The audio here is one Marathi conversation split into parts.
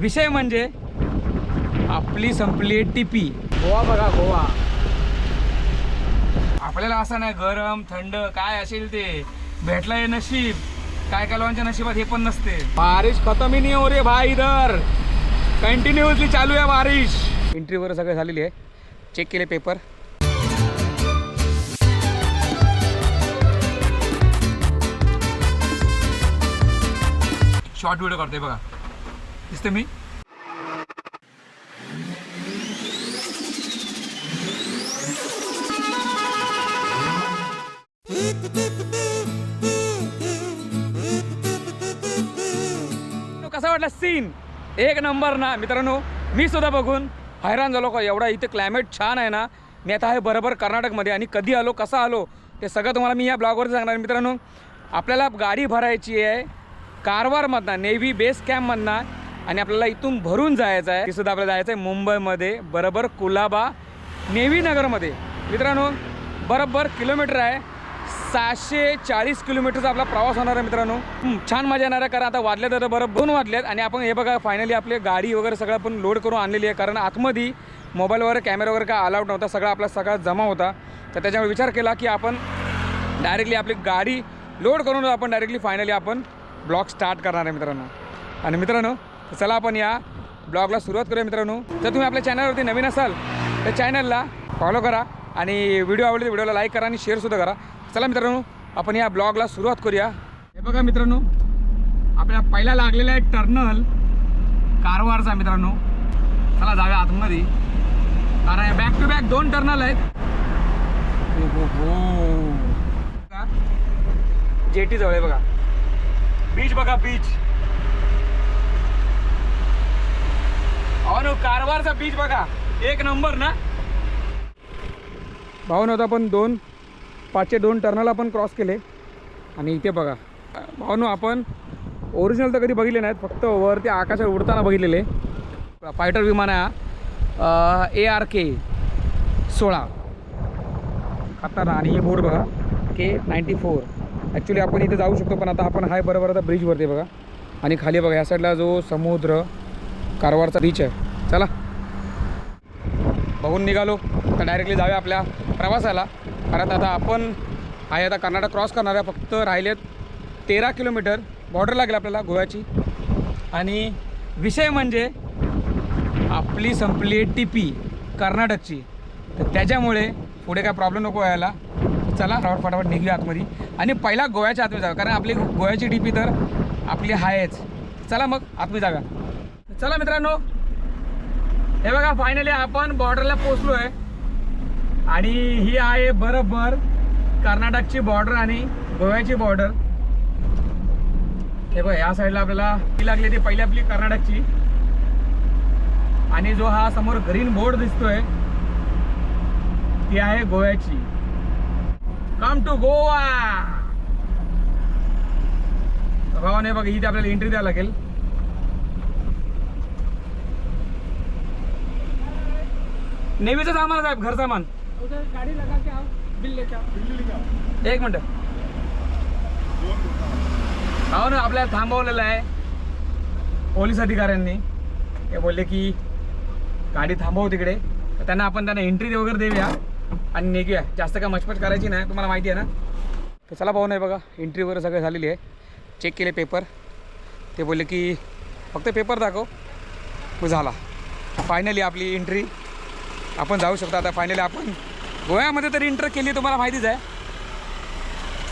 विषय म्हणजे आपली संपली टीपी. गोवा बघा गोवा. आपल्याला असं नाही गरम थंड काय असेल ते. भेटलं हे नशीब. काय काय लोकांच्या नशिबात हे पण नसते. बारिश खतम ही नाही हो रे भाई इधर. कंटिन्युअसली चालू आहे बारिश. एंट्री वगैरे सगळं झालेली आहे. चेक केले पेपर शॉर्ट व्हिडिओ करतोय बघा. दिसते मी? तो कसा वाटला सीन एक नंबर ना मित्रांनो. मी सुद्धा बघून हैराण झालो का एवढा इथे क्लायमेट छान आहे ना. मी आता आहे बरोबर कर्नाटकमध्ये आणि कधी आलो कसा आलो? ते सगळं तुम्हाला मी या ब्लॉगवर सांगणार मित्रांनो. आपल्याला गाडी भरायची आहे कारवारमधनं नेव्ही बेस कॅम्पमधनं आणि आपल्याला इथून भरून जायचं आहे. सुद्धा आपल्याला जायचं आहे मुंबईमध्ये. बरोबर कुलाबा नेव्ही नगरमध्ये. मित्रांनो बरोबर किलोमीटर आहे. सहाशे चाळीस किलोमीटरचा आपला प्रवास होणार आहे मित्रांनो. छान मजा येणार आहे कारण आता वाजले तर बरं दोन वाजलेत आणि आपण हे बघा फायनली आपली गाडी वगैरे सगळं आपण लोड करून आणलेली आहे. कारण आतमध्ये मोबाईलवर कॅमेरा वगैरे काय अलाउड नव्हता. सगळा आपला सगळा जमा होता. तर त्याच्यामुळे विचार केला की आपण डायरेक्टली आपली गाडी लोड करून आपण डायरेक्टली फायनली आपण ब्लॉग स्टार्ट करणार आहे मित्रांनो. आणि मित्रांनो तर चला आपण या ब्लॉगला सुरुवात करूया मित्रांनो. जर तुम्ही आपल्या चॅनलवरती नवीन असाल तर चॅनलला फॉलो करा आणि व्हिडिओ आवडले तर व्हिडिओला लाईक करा आणि शेअरसुद्धा करा. चला मित्रांनो आपण या ब्लॉगला सुरुवात करूया. हे बघा मित्रांनो आपल्या पहिला लागलेला आहे टर्नल कारवारचा मित्रांनो. चला जाव्या आतमध्ये. कारण बॅक टू बॅक दोन टर्नल आहेत. हो जेटी जवळ आहे बघा. बीच बघा बीच अहो कारवारचा बीच बघा. एक नंबर ना. भाऊन होता आपण दोन पाचशे दोन टर्नल आपण क्रॉस केले. आणि इथे बघा. भाऊनो आपण ओरिजिनल तर कधी बघितले नाहीत फक्त वरती आकाशात उडताना बघितलेले. फायटर विमान आहे ए आर के सोळा. खतरनाक. आणि हे बोर्ड बघा. के नाईन्टी फोर ॲक्च्युली आपण इथे जाऊ शकतो पण आता आपण हाय बरोबर आता ब्रिजवरती बघा. आणि खाली बघा या साईडला जो समुद्र कारवारचा बीच आहे. चला. बघून निघालो. तर डायरेक्टली जाऊया आपल्या प्रवासाला. कारण आता आपण आहे आता कर्नाटक क्रॉस करणार आहे फक्त राहिलेत तेरा किलोमीटर बॉर्डर लागेल आपल्याला गोव्याची. आणि विषय म्हणजे आपली संपली टी कर्नाटकची. तर त्याच्यामुळे पुढे काय प्रॉब्लेम नको यायला चला फटाफट फटाफट निघूया आतमध्ये. आणि पहिला गोव्याच्या आतमध्ये जाऊ कारण आपली गोव्याची टी तर आपली आहेच चला मग आतमध्ये जाऊया. चला मित्रांनो. हे बघा फायनली आपण बॉर्डरला पोचलो आहे आणि ही आहे बरोबर कर्नाटकची बॉर्डर आणि गोव्याची बॉर्डर हे बघा या साईडला आपल्याला ही लागली ती पहिली आपली कर्नाटकची. आणि जो हा समोर ग्रीन बोर्ड दिसतोय ती आहे गोव्याची. कम टू गोवा भावाने बघा इथे आपल्याला एंट्री द्यावं लागेल. नेहमीचं सामान साहेब घर सामान. उधर गाड़ी लगा के आओ बिल लेके आओ। बिल लेके आओ. एक मिनट. हो ना आपल्याला थांबवलेलं आहे. पोलीस अधिकाऱ्यांनी. ते बोलले की गाडी थांबव तिकडे. तर त्यांना आपण त्यांना एंट्री वगैरे देऊया. आणि निघूया. जास्त काय मचमच करायची नाही तुम्हाला माहिती आहे ना. तर चला पाहू नाही बघा एंट्री वगैरे सगळं झालेली आहे. चेक केले पेपर ते बोलले की फक्त पेपर दाखव. मग झाला. फायनली आपली एंट्री आपण जाऊ शकतो आता फायनली आपण. गोव्यामध्ये तर एंटर केली तुम्हाला माहितीच आहे.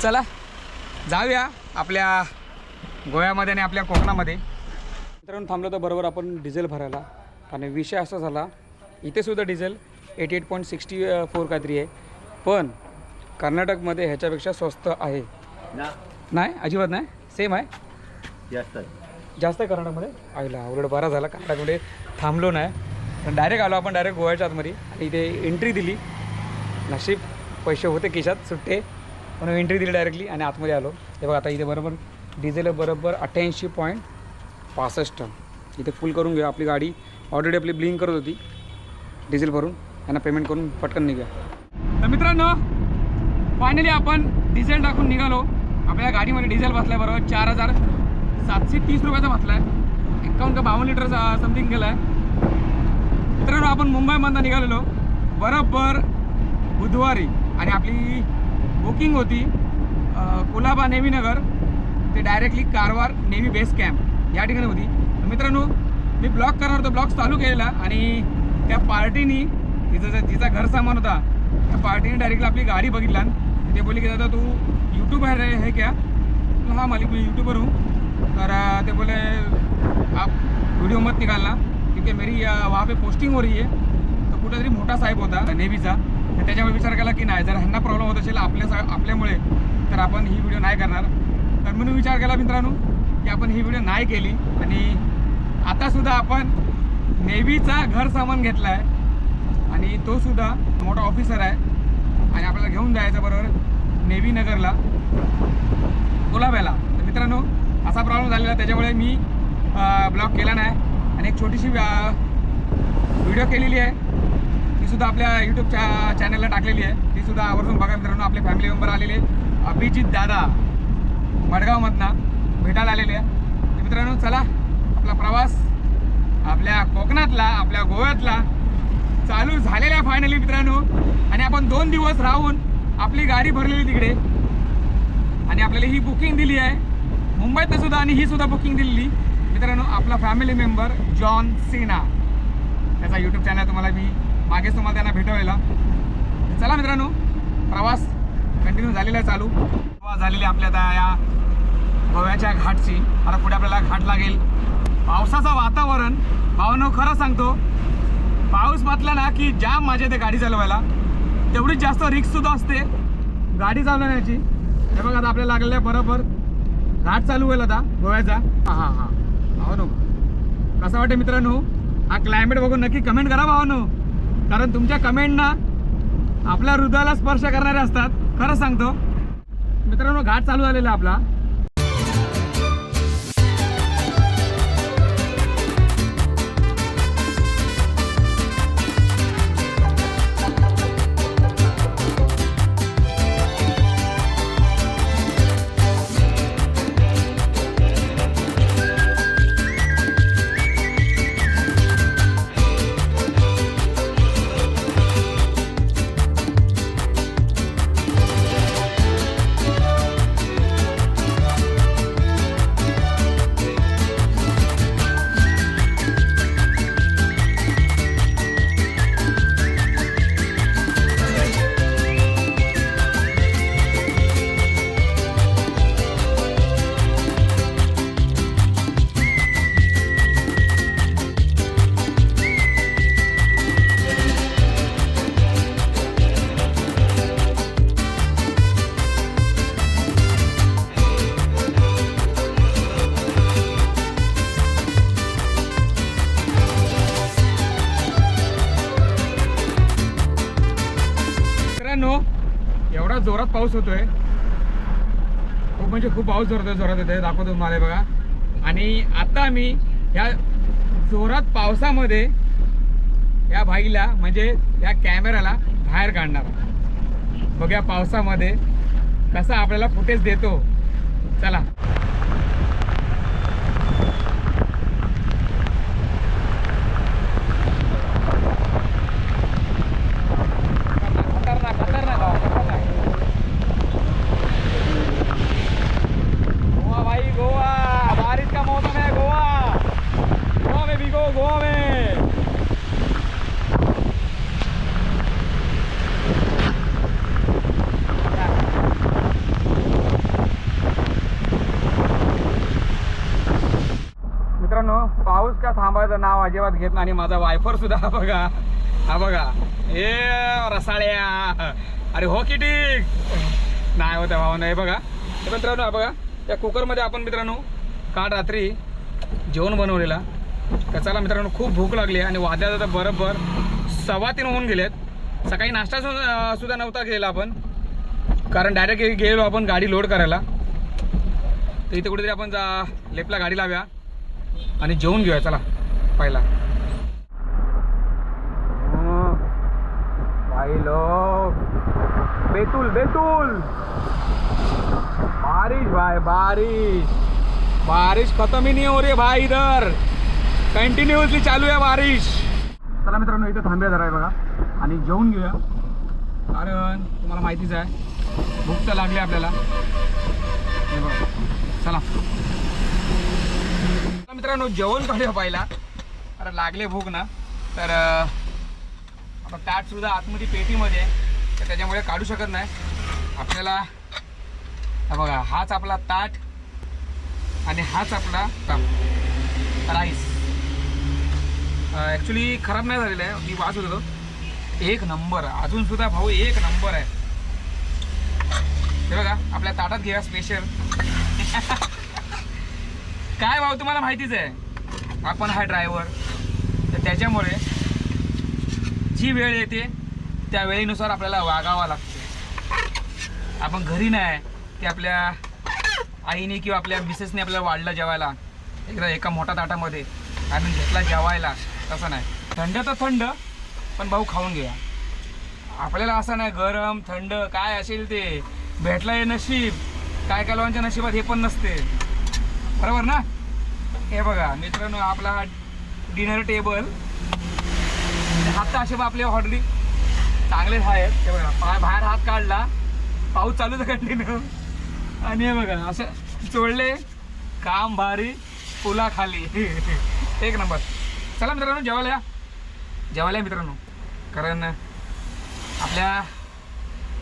चला जाऊया आपल्या गोव्यामध्ये आणि आपल्या कोकणामध्ये. मित्रांनो थांबलो तर बरोबर आपण डिझेल भरायला. आणि विषय असा झाला इथे सुद्धा diesel eighty eight point sixty four काहीतरी आहे. पण कर्नाटकमध्ये ह्याच्यापेक्षा स्वस्त आहे. नाही? अजिबात नाही? सेम आहे? जास्त जास्त आहे कर्नाटकमध्ये? आईला उलट बरा झाला कर्नाटकमध्ये. थांबलो नाही. पण डायरेक्ट आलो आपण डायरेक्ट गोव्याच्या आतमध्ये. आणि इथे एंट्री दिली. नशीब पैसे होते खिशात सुट्टे. म्हणून एंट्री दिली डायरेक्टली आणि आतमध्ये आलो. हे बघा आता इथे बरोबर डिझेल बरोबर अठ्ठ्याऐंशी पॉईंट पासष्ट इथे फुल करून घेऊ आपली गाडी. ऑलरेडी आपली ब्लिंक करत होती. डिझेल भरून. त्यांना पेमेंट करून पटकन निघा. तर मित्रांनो फायनली आपण डिझेल टाकून निघालो. आपल्या गाडीमध्ये डिझेल बसलाय बरोबर चार हजार सातशे तीस रुपयाचा बसलाय. एक्कावन्न का बावन्न लिटर समथिंग गेला आहे मित्रांनो आपण मुंबईमधनं निघालेलो. बरोबर बुधवारी. आणि आपली बुकिंग होती कुलाबा नेव्ही नगर. ते directly Karwar navy base camp या ठिकाणी होती. मित्रांनो मी ब्लॉग करणार होतो. ब्लॉग चालू केलेला. आणि त्या पार्टीनी तिचं जिचा घर सामान होता त्या पार्टीने डायरेक्टली आपली गाडी बघितला. ते बोलले की दादा तू यूट्यूब हे क्या हां मालिक मी यूट्यूबर हूँ. तर ते बोले आप व्हिडिओ मत निकालना. क्योंकि मेरी वहाँ पे पोस्टिंग हो रही है तर कुठेतरी मोठा साहेब होता नेव्हीचा. तर त्याच्यामुळे विचार केला की नाही जर ह्यांना प्रॉब्लेम होत असेल आपल्या सा- आपल्यामुळे तर आपण ही व्हिडिओ नाही करणार. तर म्हणून विचार केला मित्रांनो की आपण ही व्हिडिओ नाही केली. आणि आतासुद्धा आपण नेव्हीचा घर सामान घेतला आहे आणि तो सुद्धा मोठा ऑफिसर आहे. आणि आपल्याला घेऊन जायचं बरोबर नेव्ही नगरला गुलाब्याला तर मित्रांनो असा प्रॉब्लेम झालेला त्याच्यामुळे मी ब्लॉक केला नाही. आणि एक छोटीशी व्हिडिओ केलेली आहे. ती सुद्धा आपल्या यूट्यूब च्या चॅनलला टाकलेली आहे. ती सुद्धा आवर्जून बघा मित्रांनो आपले फॅमिली मेंबर आलेले अभिजित दादा मडगावमधनं भेटायला आलेले आहे मित्रांनो चला आपला प्रवास आपल्या कोकणातला आपल्या गोव्यातला चालू झालेला आहे फायनली मित्रांनो. आणि आपण दोन दिवस राहून आपली गाडी भरलेली तिकडे. आणि आपल्याला ही बुकिंग दिली आहे. मुंबईतनं सुद्धा आणि ही सुद्धा बुकिंग दिलेली. मित्रांनो आपला फॅमिली मेंबर जॉन सिना त्याचा यूट्यूब चॅनल तुम्हाला मी मागेच तुम्हाला त्यांना भेटवलेला. चला मित्रांनो प्रवास कंटिन्यू झालेला आहे चालू. प्रवास झालेली आपल्या आता या गोव्याच्या घाटची आता पुढे आपल्याला घाट लागेल. पावसाचं वातावरण भावनो खरं सांगतो पाऊस मातला ना की जाम मजा येते गाडी चालवायला. तेवढीच जास्त रिक्ससुद्धा असते गाडी चालवण्याची. हे बघा आता आपल्याला लागलेल्या आहे बरोबर. घाट चालू होईल आता गोव्याचा. हां हां हां. भावनो कसं वाटतं मित्रांनो? हा क्लायमेट बघून नक्की कमेंट करा भावानो. कारण तुमच्या कमेंटना आपल्या हृदयाला स्पर्श करणारे असतात. खरंच सांगतो. मित्रांनो घाट चालू झालेला आपला. पाऊस होतोय. खूप म्हणजे खूप पाऊस धरतोय जोरात येतोय. दाखवतो तुम्हाला बघा. आणि आता मी या जोरात पावसामध्ये या भाईला म्हणजे या कॅमेराला बाहेर काढणार बघा पावसामध्ये कसा आपल्याला फुटेज देतो. चला खतरनाक खतरनाक आहे, खतरनाक गोवा भाई गोवा बारिश का मौसम है गोवा गोवा में भीगो गोवा में मित्रांनो पाऊस माझं नाव अजिबात घेत नाही आणि माझा वायफर सुद्धा हा बघा. हा बघा. ए रसाळ्या. अरे हो की ठीक नाही होत्या भावानं. हे बघा. हे मित्रांनो हा बघा. या कुकरमध्ये आपण मित्रांनो काल रात्री जेवण बनवलेला. तर मित्रांनो खूप भूक लागली आणि वाद्यात आता बरोबर सव्वा तीन होऊन गेलेत. सकाळी नाश्ता सुद्धा नव्हता केलेला आपण. कारण डायरेक्ट गेलो आपण गाडी लोड करायला. तर इथे कुठेतरी आपण जा लेपला गाडी लाव्या आणि जेवून घेऊया. चला. पहिला. भाई बेतुल बेतुल. बारिश भाई बारिश. बारिश खत्म ही नहीं हो रही है भाई इधर. कंटिन्युअसली चालू आहे बारिश. चला मित्रांनो इथं थांब्या जरा आहे बघा. आणि जेवून घेऊया. कारण तुम्हाला माहितीच आहे भूक तर लागली आपल्याला. हे बघा. चला मित्रांनो जेवण काढूया पहिला. अरे लागले भूक ना तर आता ताट सुद्धा आतमध्ये पेटीमध्ये आहे तर त्याच्यामुळे काढू शकत नाही. आपल्याला बघा हाच आपला ताट आणि हाच आपला राईस. ॲक्च्युली खराब नाही झालेला आहे मी वाच होतो. एक नंबर अजून सुद्धा भाऊ एक नंबर आहे. हे बघा आपल्या ताटात घ्या स्पेशल काय भाऊ तुम्हाला माहितीच आहे आपण हा ड्रायव्हर त्याच्यामुळे जी वेळ येते त्या वेळेनुसार आपल्याला वागावा लागते. आपण घरी नाही की आपल्या आईने किंवा आपल्या मिसेसने आपल्याला वाढलं जेवायला. एकदा एका मोठ्या ताटामध्ये आणि घेतला जेवायला तसं नाही. थंड तर थंड पण भाऊ खाऊन घ्या आपल्याला असं नाही गरम थंड काय असेल ते. भेटलं हे नशीब. काय काय लोकांच्या नशिबात हे पण नसते. बरोबर ना? हे बघा मित्रांनो आपला हा डिनर टेबल हात असे असे आपले ऑलरेडी चांगलेच आहेत. ते बघा पा- बाहेर हात काढला. पाऊस चालूच कंटिन्यू आणि हे बघा असं चोळले काम भारी पुला खाली. एक नंबर. चला मित्रांनो जेवायला या. जेवायला या मित्रांनो. कारण आपल्या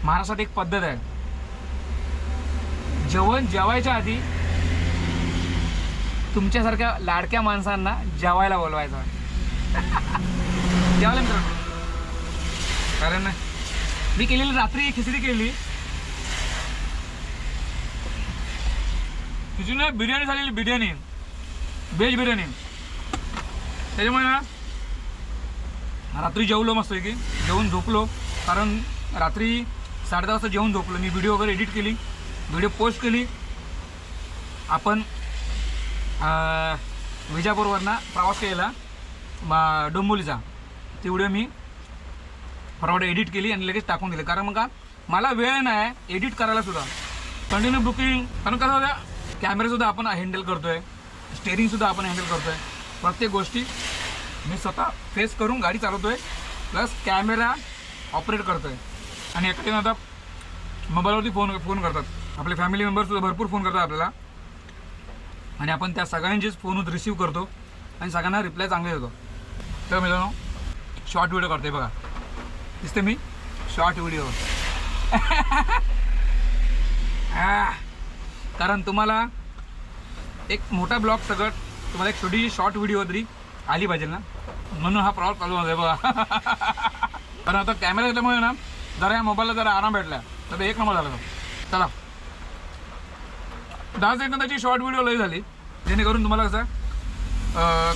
महाराष्ट्रात एक पद्धत आहे. जेवण जेवायच्या आधी तुमच्यासारख्या लाडक्या माणसांना जेवायला बोलवायचं जेवायला मित्रांनो. कारण मी केलेली रात्री खिचडी केली. तिची ना बिर्याणी झालेली बिर्याणी. व्हेज बिर्याणी. त्याच्यामुळे ना रात्री जेवलो मस्त की जेवून झोपलो. कारण रात्री साडे दहा वाजता जेवून झोपलो. मी व्हिडिओ वगैरे एडिट केली. व्हिडिओ पोस्ट केली. आपण विजापूरवरनं प्रवास केला मा डोंबोलीचा ती व्हिडिओ मी फटाफट एडिट केली आणि लगेच टाकून दिले. कारण मग का मला वेळ नाही एडिट करायला सुद्धा. कंटिन्यू बुकिंग कारण कसं होतं कॅमेरासुद्धा आपण हँडल करतोय स्टेअरिंगसुद्धा आपण हँडल करतोय. प्रत्येक गोष्टी मी स्वतः फेस करून गाडी चालवतोय प्लस कॅमेरा ऑपरेट करतोय. आणि एखाद्या आता मोबाईलवरती फोन फोन करतात. आपले फॅमिली मेंबरसुद्धा भरपूर फोन करतात आपल्याला. आणि आपण त्या सगळ्यांचेच फोन रिसीव करतो आणि सगळ्यांना रिप्लाय चांगले देतो. तर मित्रांनो शॉर्ट व्हिडिओ करते बघा. दिसते मी? शॉर्ट व्हिडिओ कारण तुम्हाला एक मोठा ब्लॉग सगळं तुम्हाला एक छोटी शॉर्ट व्हिडिओ तरी आली पाहिजे ना. म्हणून हा प्रॉब्लेम चालू होता बघा. कारण आता कॅमेरा घेतल्यामुळे ना जरा या मोबाईलला जरा आराम भेटला. तर एक नंबर झाला तो. चला. दहा सेकंदाची शॉर्ट व्हिडिओ लई झाली. जेणेकरून तुम्हाला कसं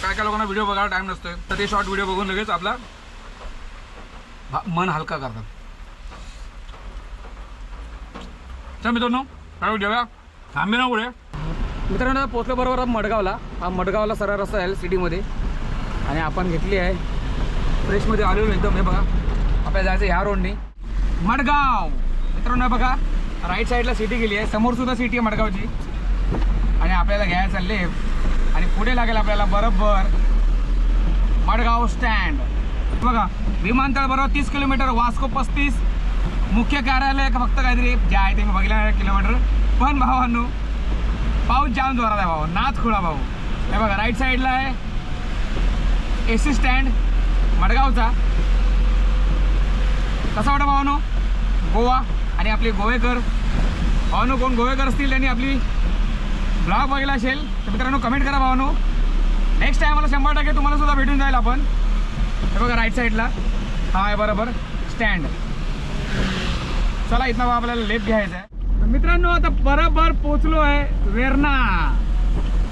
काय काय लोकांना व्हिडिओ बघायला टाईम नसतोय तर ते शॉर्ट व्हिडिओ बघून लगेच आपला मन हलका करतात. चल मित्रांनो काय जेव्हा थांबे ना पुढे. मित्रांनो आता पोचलो बरोबर मडगावला. हा मडगावला सरळ रस्ता आहे सिटीमध्ये. आणि आपण घेतली आहे. फ्रेशमध्ये आलेलो एकदम हे बघा. आपल्याला जायचं ह्या रोडनी मडगाव! मित्रांनो बघा. राईट साईडला सिटी गेली आहे समोर सुद्धा सिटी आहे मडगावची. आणि आपल्याला घ्यायला चालले आणि पुढे लागेल आपल्याला बरोबर मडगाव स्टँड बघा विमानतळ बरोबर तीस किलोमीटर वास्को पस्तीस. मुख्य कार्यालय का फक्त काहीतरी जे आहे ते मी बघितलं किलोमीटर पण भावांनो पाऊस जाम जोरात आहे भाऊ. नाथ खुळा भाऊ. हे बघा राईट साईडला आहे. ए सी स्टँड मडगावचा. कसा वाटतं भावानो? गोवा. आणि आपले गोवेकर. भावानो कोण गोवेकर असतील त्यांनी आपली ब्लॉग बघायला असेल तर मित्रांनो कमेंट करा भावानो. नेक्स्ट टायमाला शंभर टक्के तुम्हाला सुद्धा भेटून जाईल आपण. हे बघा राईट साईडला हा आहे बरोबर स्टँड चला इथं आपल्याला लेप घ्यायचा आहे मित्रांनो आता बरोबर पोचलो आहे वेरणा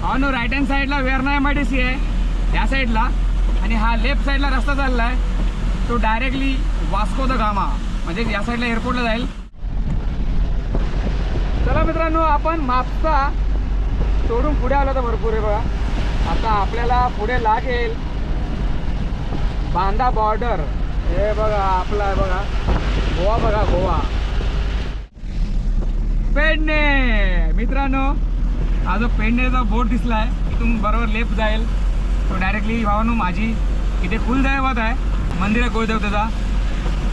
हा नो राईट हँड साईडला Verna M I D C आहे. या साईडला आणि हा लेफ्ट साईडला रस्ता चालला आहे तो डायरेक्टली वास्को द गामा. म्हणजे या साईडला एअरपोर्टला जाईल. चला मित्रांनो आपण मापसा सोडून पुढे आलो तर भरपूर आहे बघा. आता आपल्याला पुढे लागेल बांदा बॉर्डर हे बघा आपला आहे बघा. गोवा बघा गोवा. पेडणे. मित्रांनो हा जो पेडणेचा बोट दिसलाय इथून बरोबर लेफ्ट जाईल. तो डायरेक्टली भावानो माझी इथे कुलदैवत आहे. मंदिर आहे कुलदेवतेचा.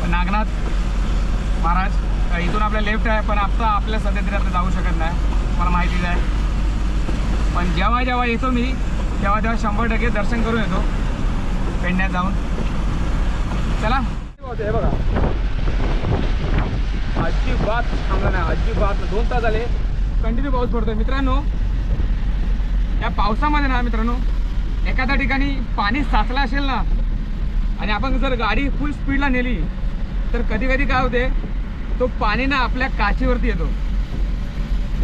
नागनाथ महाराज. तर इथून आपल्या लेफ्ट आहे पण आता आपल्या सध्या तरी आता जाऊ शकत नाही. मला माहितीच आहे पण जेव्हा जेव्हा येतो मी तेव्हा तेव्हा शंभर टक्के दर्शन करून येतो. पेंड्यात जाऊन. चला. हे बघा अजिबात थांबला नाही अजिबात. दोन तास झाले. कंटिन्यू पाऊस पडतोय. मित्रांनो या पावसामध्ये ना मित्रांनो एखाद्या ठिकाणी पाणी साचलं असेल ना आणि आपण जर गाडी फुल स्पीडला नेली तर कधी कधी काय होते तो पाणी ना आपल्या काचेवरती येतो.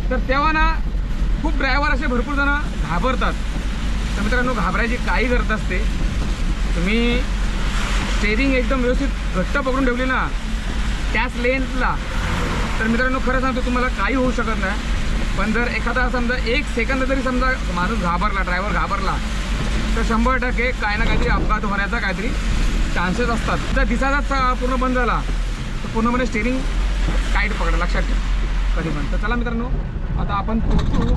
तर तेव्हा ना खूप ड्रायव्हर असे भरपूर जण घाबरतात. तर मित्रांनो घाबरायची काही गरज असते तुम्ही स्टेरिंग एकदम व्यवस्थित घट्ट पकडून ठेवली ना त्याच लेन्सला तर मित्रांनो खरं सांगतो तुम्हाला काही होऊ शकत नाही. पण जर एखादा समजा एक सेकंद जरी समजा माणूस घाबरला ड्रायव्हर घाबरला तर शंभर टक्के काय ना काहीतरी अपघात होण्याचा काहीतरी चान्सेस असतात. जर दिसाचाच पूर्ण बंद झाला तर पूर्णपणे स्टेरिंग टाईट पकडा लक्षात ठेवा. कधी पण. तर चला मित्रांनो आता आपण पोहोचू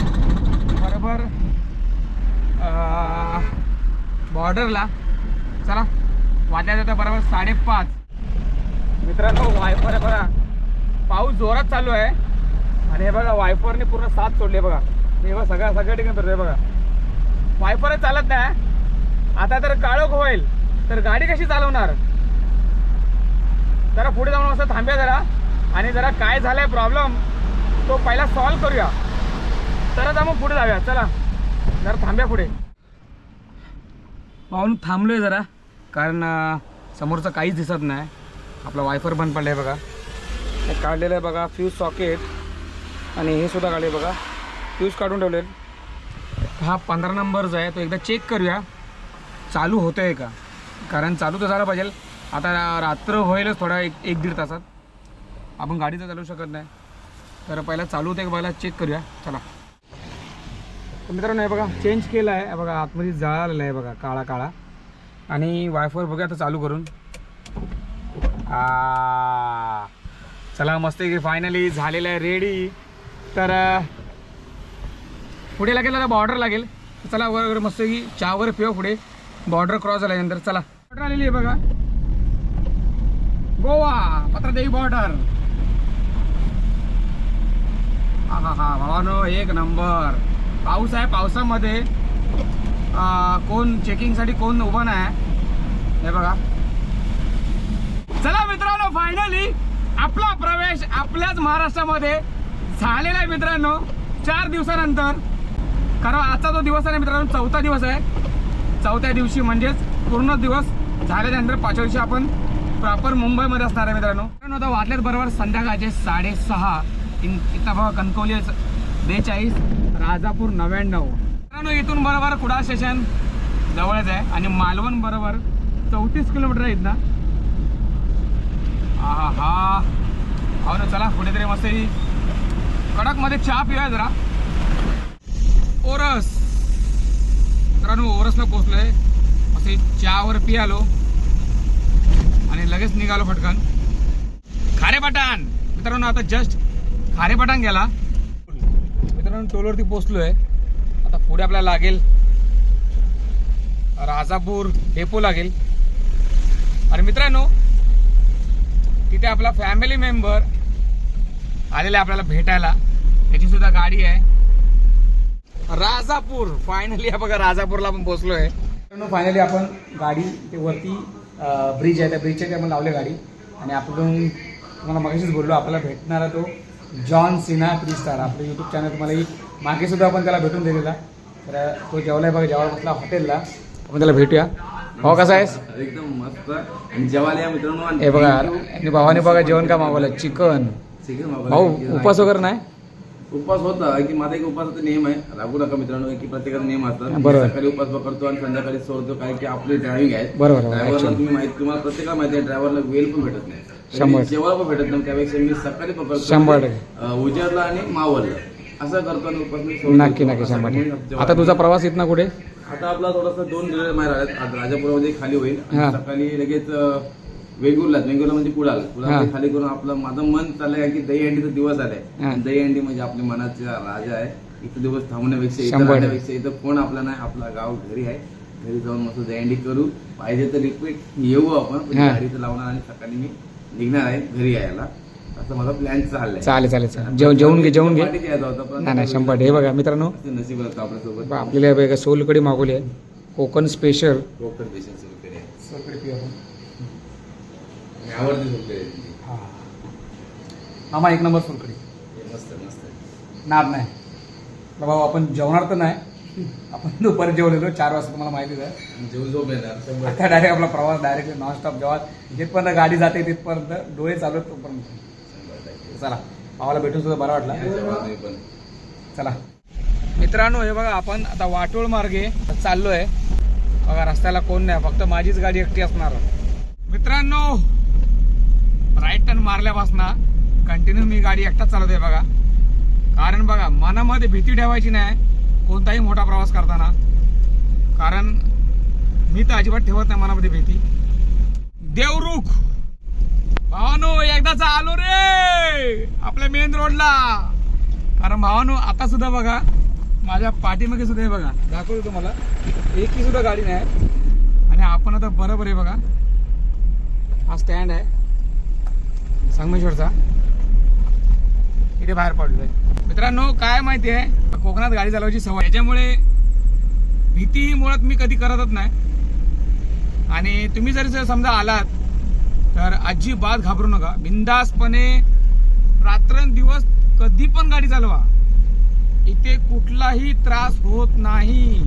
बरोबर बॉर्डरला चला वाजल्या जातं बरोबर साडेपाच. मित्रांनो वायफर आहे बघा. पाऊस जोरात चालू आहे. आणि हे बघा वायफरने पूर्ण साथ सोडली बघा. हे बघा सगळ्या सगळ्या ठिकाणी फिरतोय बघा. वायफरच चालत नाही आता तर काळोख होईल. तर गाडी कशी चालवणार? जरा पुढे जाऊन असं थांब्या जरा. आणि जरा काय झालाय प्रॉब्लेम तो पहिला सॉल्व करूया. तरच मग पुढे जाऊया. चला जरा थांब्या पुढे. पाहून थांबलोय जरा कारण समोरचं काहीच दिसत नाही. आपला वायफर बंद पडलं आहे बघा. हे काढलेलं आहे बघा फ्यूज सॉकेट आणि हे सुद्धा काढले बघा. फ्यूज काढून ठेवले हा पंधरा नंबरचा आहे तो एकदा चेक करूया. चालू होतं आहे का? कारण चालू तर झालं पाहिजे आता रात्र होईलच थोडा एक एक दीड तासात. आपण गाडी तर चालवू शकत नाही. तर पहिला चालू होते का पहिला चेक करूया. चला. मित्रांनो हे बघा चेंज केलं आहे. बघा आतमध्ये जळालेलं आहे बघा काळा काळा. आणि वायफाय बघूया आता चालू करून. आ, चला मस्त की फायनली झालेलं आहे रेडी तर पुढे लागेल आता बॉर्डर लागेल. चला वर वगैरे मस्त की चहावर पिव पुढे. बॉर्डर क्रॉस झाल्यानंतर चला. बॉर्डर आलेली आहे बघा. गोवा पत्रादेवी बॉर्डर हा हा भावानो एक नंबर. पाऊस आहे पावसामध्ये. कोण चेकिंगसाठी कोण उभं नाही. हे बघा. चला मित्रांनो फायनली आपला प्रवेश आपल्याच महाराष्ट्रामध्ये झालेला आहे मित्रांनो. चार दिवसानंतर. कारण आजचा जो दिवस आहे ना मित्रांनो चौथा दिवस आहे. चौथ्या दिवशी म्हणजेच पूर्ण दिवस झाल्यानंतर पाचव्या दिवशी आपण प्रॉपर मुंबईमध्ये असणार आहे मित्रांनो. मित्रांनो आता वाटल्याच बरोबर संध्याकाळचे साडेसहा. इन इथं बघा कणकवली बेचाळीस राजापूर नव्याण्णव. मित्रांनो इथून बरोबर कुडाळ स्टेशन जवळच आहे आणि मालवण बरोबर चौतीस किलोमीटर आहेत ना हा हा. हो ना चला कुठेतरी मस्त. ही कडकमध्ये चहा पिऊया जरा. ओरस. मित्रांनो ओरसला पोचलोय असे चहावर पियालो आणि लगेच निघालो फटकन खारे खारेपाटाण मित्रांनो आता जस्ट खारेपाटाण गेला. मित्रांनो टोलवरती पोचलोय आता पुढे आपल्याला लागेल राजापूर डेपो लागेल. आणि मित्रांनो तिथे आपला फॅमिली मेंबर आलेला आपल्याला भेटायला. त्याची सुद्धा गाडी आहे. राजापूर फायनली बघा राजापूरला आपण पोहोचलोय. फायनली आपण गाडी ते वरती ब्रिज आहे. त्या ब्रिजच्या ते आपण लावले गाडी. आणि आपण तुम्हाला मगाशीच बोललो आपल्याला भेटणारा तो. John Sinha three star. आपलं यूट्यूब चॅनल तुम्हाला मागे सुद्धा आपण त्याला भेटून दिलेला. तर तो जेवलाय बघा जेव्हा बसला हॉटेलला. आपण त्याला भेटूया. हो कसा आहेस? एकदम मस्त. आणि जेवायला या मित्रांनो हे बघा. आणि भावाने बघा जेवण का मागवलं? चिकन. चिकन मागवलं. भाऊ उपास वगैरे नाही? उपवास होता. की माझा एक उपासाचा नियम आहे. रागू नका मित्रांनो की प्रत्येकाचा नियम असतात. सकाळी उपास पकडतो आणि संध्याकाळी सोडतो काय की आपली ड्रायव्हिंग आहे. बरोबर, ड्रायव्हरला. तुम्ही माहिती तुम्हाला प्रत्येकाला माहिती आहे ड्रायव्हरला वेळ पण भेटत नाही. शंभर. पण भेटत नाही त्यापेक्षा मी सकाळी पकडतो शंभर उजेडला आणि मावळला असं करतो आणि सोडतो. नक्की नक्की असं शंभर म्हणून टक्के. जेव्हा- आता तुझा प्रवास इथनं कुठे आता आपला थोडासा दोन दिवस बाहेर आज राजापुरामध्ये खाली होईल आणि हा. सकाळी लगेच अं, वेंगुर्ला वेंगुर्ला म्हणजे कुडाल कुडाल खाली करून आपलं माझं मन चाललंय की दहीहंडीचा दिवस हा. आलाय दहीहंडी म्हणजे आपल्या मनाचा राजा आहे इथं दिवस थांबण्यापेक्षा इथं शंभर. राहण्यापेक्षा इथं कोण आपला नाही आपला गाव घरी आहे घरी जाऊन मस्त दहीहंडी करू पाहिजे तर रिपीट येऊ आपण पण हा. गाडी तर लावणार आणि सकाळी मी निघणार आहे घरी यायला. असं माझा प्लॅन चाललाय. चालेल चालेल चालेल. जेव जेवून घे जेवून घे. पार्टीत यायचा होता पण नाही नाही शंभर हे बघा मित्रांनो. असं नशीब होतं आपल्यासोबत आपल्याला बघा सोलकडी मागवली आहे. कोकण स्पेशल कोकण बेसन सुरू. आणि आवडते हा. मामा एक नंबर सोलकडी मस्त मस्त नाद नाही. बाबा आपण जेवणार तर नाही. आपण दुपारी जेवलेलो चार वाजता तुम्हाला माहितीच आहे. जेव झोप येणार आता डायरेक्ट आपला प्रवास डायरेक्ट नॉनस्टॉप जेव्हा जिथपर्यंत गाडी जाते तिथपर्यंत डोळे चालू आहेत तोपर्यंत. चला भावाला भेटून सुद्धा बरा वाटला. चला. मित्रांनो हे बघा आपण आता वाटोळ मार्गे चाललोय. बघा रस्त्याला कोण नाही फक्त माझीच गाडी एकटी असणार. मित्रांनो राईट टर्न मारल्यापासून कंटिन्यू मी गाडी एकटाच चालवतोय बघा. कारण बघा मनामध्ये भीती ठेवायची नाही. कोणताही मोठा प्रवास करताना कारण मी तर अजिबात ठेवत नाही मनामध्ये भीती. देवरुख! भावानो एकदाच आलो रे! आपल्या मेन रोडला कारण भावानो आता सुद्धा बघा माझ्या पाठीमागे सुद्धा हे बघा दाखवतो तुम्हाला. एकही सुद्धा गाडी नाही आणि आपण आता बरोबर आहे बघा हा स्टँड आहे. संगमेश्वरचा. ते बाहेर पडलोय. मित्रांनो काय माहिती आहे? कोकणात गाडी चालवायची सवय. याच्यामुळे भीती ही मुळात मी कधी करतच नाही. आणि तुम्ही जर समजा आलात तर अजिबात घाबरू नका. बिंदासपणे रात्रंदिवस कधी पण गाडी चालवा. इथे कुठलाही त्रास होत नाही.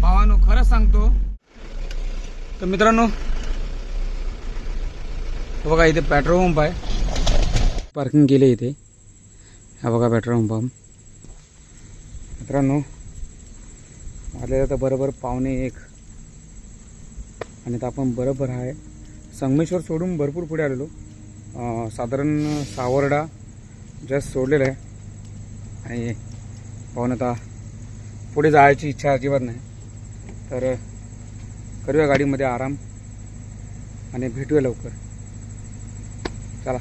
भावानो खरंच सांगतो. तर मित्रांनो बघा इथे पेट्रोल पंप आहे. पार्किंग केले इथे. हा बघा पेट्रोल पंप. मित्रांनो आले तर बरोबर पावणे एक. आणि आता आपण बरोबर आहे. संगमेश्वर सोडून भरपूर पुढे आलेलो. साधारण सावर्डा जस्ट सोडलेला आहे. आणि पाहून आता पुढे जायची इच्छा अजिबात नाही. तर करूया गाडीमध्ये आराम आणि भेटूया लवकर. चला.